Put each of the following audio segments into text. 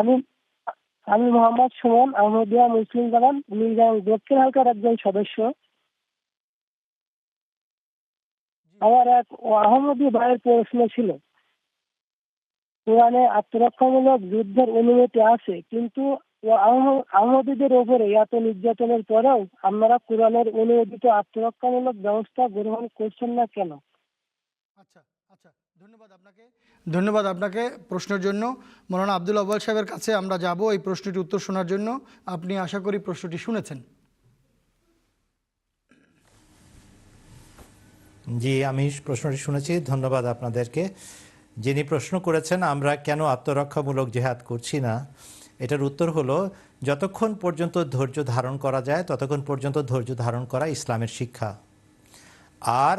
আমি আমি মোহাম্মদ সুমন আহমদিয়া মুসলিম জামান মিরগাঁও দক্ষিণ হালকার একজন সদস্য। আমার এক আহমদী ভাইয়ের প্রশ্ন ছিল কোরআনে আত্মরক্ষামূলক যুদ্ধের অনুমতি আছে, কিন্তু আহমদীদের ওপরে এত নির্যাতনের পরেও আপনারা কোরআনের অনুমোদিত আত্মরক্ষামূলক ব্যবস্থা গ্রহণ করছেন না কেন? আচ্ছা আচ্ছা ধন্যবাদ আপনাকে। ধন্যবাদ আপনাকে প্রশ্নের জন্য। মৌলানা আব্দুল আব্বাল সাহেবের কাছে আমরা যাব এই প্রশ্নটির উত্তর শোনার জন্য। আপনি আশা করি প্রশ্নটি শুনেছেন। জি, আমি প্রশ্নটি শুনেছি। ধন্যবাদ আপনাদেরকে। যিনি প্রশ্ন করেছেন, আমরা কেন আত্মরক্ষামূলক জেহাদ করছি না? এটার উত্তর হলো, যতক্ষণ পর্যন্ত ধৈর্য ধারণ করা যায়, ততক্ষণ পর্যন্ত ধৈর্য ধারণ করা ইসলামের শিক্ষা। আর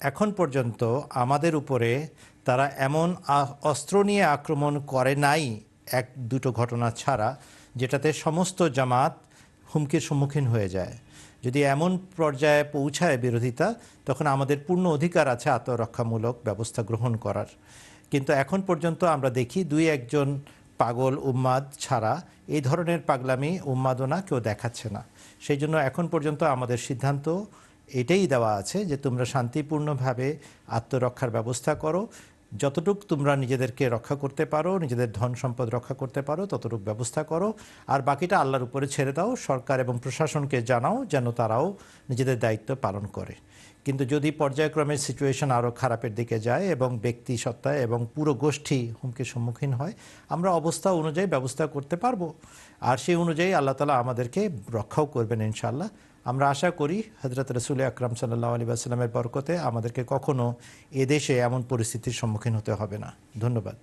এখন পর্যন্ত আমাদের উপরে তারা এমন অস্ত্র নিয়ে আক্রমণ করে নাই এক দুটো ঘটনা ছাড়া, যেটাতে সমস্ত জামাত হুমকির সম্মুখীন হয়ে যায়। যদি এমন পর্যায়ে পৌঁছায় বিরোধিতা, তখন আমাদের পূর্ণ অধিকার আছে আত্মরক্ষামূলক ব্যবস্থা গ্রহণ করার। কিন্তু এখন পর্যন্ত আমরা দেখি দুই একজন পাগল উম্মাদ ছাড়া এই ধরনের পাগলামি উন্মাদনা কেউ দেখাচ্ছে না। সেই জন্য এখন পর্যন্ত আমাদের সিদ্ধান্ত এটাই দেওয়া আছে যে তোমরা শান্তিপূর্ণভাবে আত্মরক্ষার ব্যবস্থা করো। যতটুক তোমরা নিজেদেরকে রক্ষা করতে পারো, নিজেদের ধন সম্পদ রক্ষা করতে পারো, ততটুক ব্যবস্থা করো। আর বাকিটা আল্লাহর উপরে ছেড়ে দাও, সরকার এবং প্রশাসনকে জানাও যেন তারাও নিজেদের দায়িত্ব পালন করে। কিন্তু যদি পর্যায়ক্রমে সিচুয়েশন আরও খারাপের দিকে যায় এবং ব্যক্তি সত্তা এবং পুরো গোষ্ঠী হুমকির সম্মুখীন হয়, আমরা অবস্থা অনুযায়ী ব্যবস্থা করতে পারব। আর সেই অনুযায়ী আল্লাহ তালা আমাদেরকে রক্ষাও করবেন ইনশাল্লাহ আমরা আশা করি হজরত রসুল আকরাম সাল্লাহ আলী আসসালামের বরকতে আমাদেরকে কখনো এদেশে এমন পরিস্থিতির সম্মুখীন হতে হবে না। ধন্যবাদ।